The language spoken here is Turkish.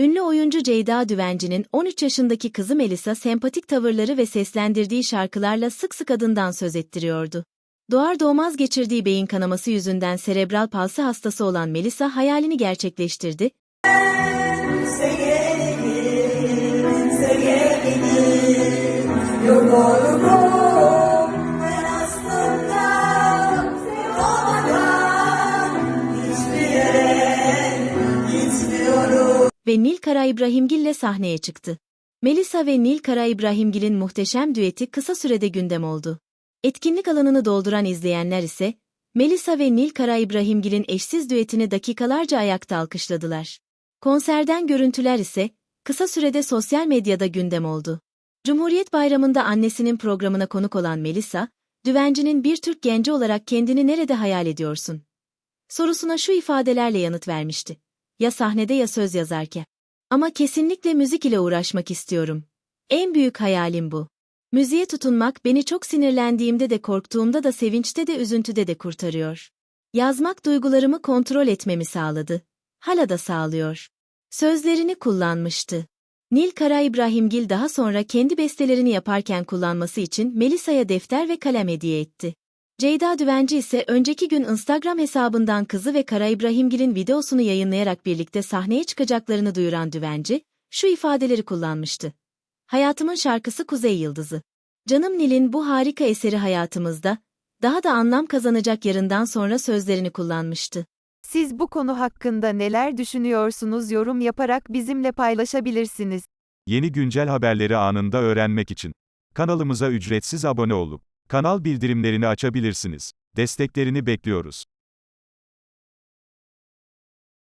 Ünlü oyuncu Ceyda Düvenci'nin 13 yaşındaki kızı Melisa sempatik tavırları ve seslendirdiği şarkılarla sık sık adından söz ettiriyordu. Doğar doğmaz geçirdiği beyin kanaması yüzünden serebral palsi hastası olan Melisa hayalini gerçekleştirdi Yok ve Nil Kara İbrahimgil'le sahneye çıktı. Melisa ve Nil Kara İbrahimgil'in muhteşem düeti kısa sürede gündem oldu. Etkinlik alanını dolduran izleyenler ise, Melisa ve Nil Kara İbrahimgil'in eşsiz düetini dakikalarca ayakta alkışladılar. Konserden görüntüler ise, kısa sürede sosyal medyada gündem oldu. Cumhuriyet Bayramı'nda annesinin programına konuk olan Melisa, Düvenci'nin bir Türk genci olarak kendini nerede hayal ediyorsun? Sorusuna şu ifadelerle yanıt vermişti. Ya sahnede ya söz yazarken. Ama kesinlikle müzik ile uğraşmak istiyorum. En büyük hayalim bu. Müziğe tutunmak beni çok sinirlendiğimde de korktuğumda da sevinçte de üzüntüde de kurtarıyor. Yazmak duygularımı kontrol etmemi sağladı. Hala da sağlıyor. Sözlerini kullanmıştı. Nil Kara İbrahimgil daha sonra kendi bestelerini yaparken kullanması için Melisa'ya defter ve kalem hediye etti. Ceyda Düvenci ise önceki gün Instagram hesabından kızı ve Kara İbrahimgil'in videosunu yayınlayarak birlikte sahneye çıkacaklarını duyuran Düvenci, şu ifadeleri kullanmıştı. Hayatımın şarkısı Kuzey Yıldızı. Canım Nil'in bu harika eseri hayatımızda, daha da anlam kazanacak yarından sonra sözlerini kullanmıştı. Siz bu konu hakkında neler düşünüyorsunuz yorum yaparak bizimle paylaşabilirsiniz. Yeni güncel haberleri anında öğrenmek için kanalımıza ücretsiz abone olup kanal bildirimlerini açabilirsiniz. Desteklerini bekliyoruz.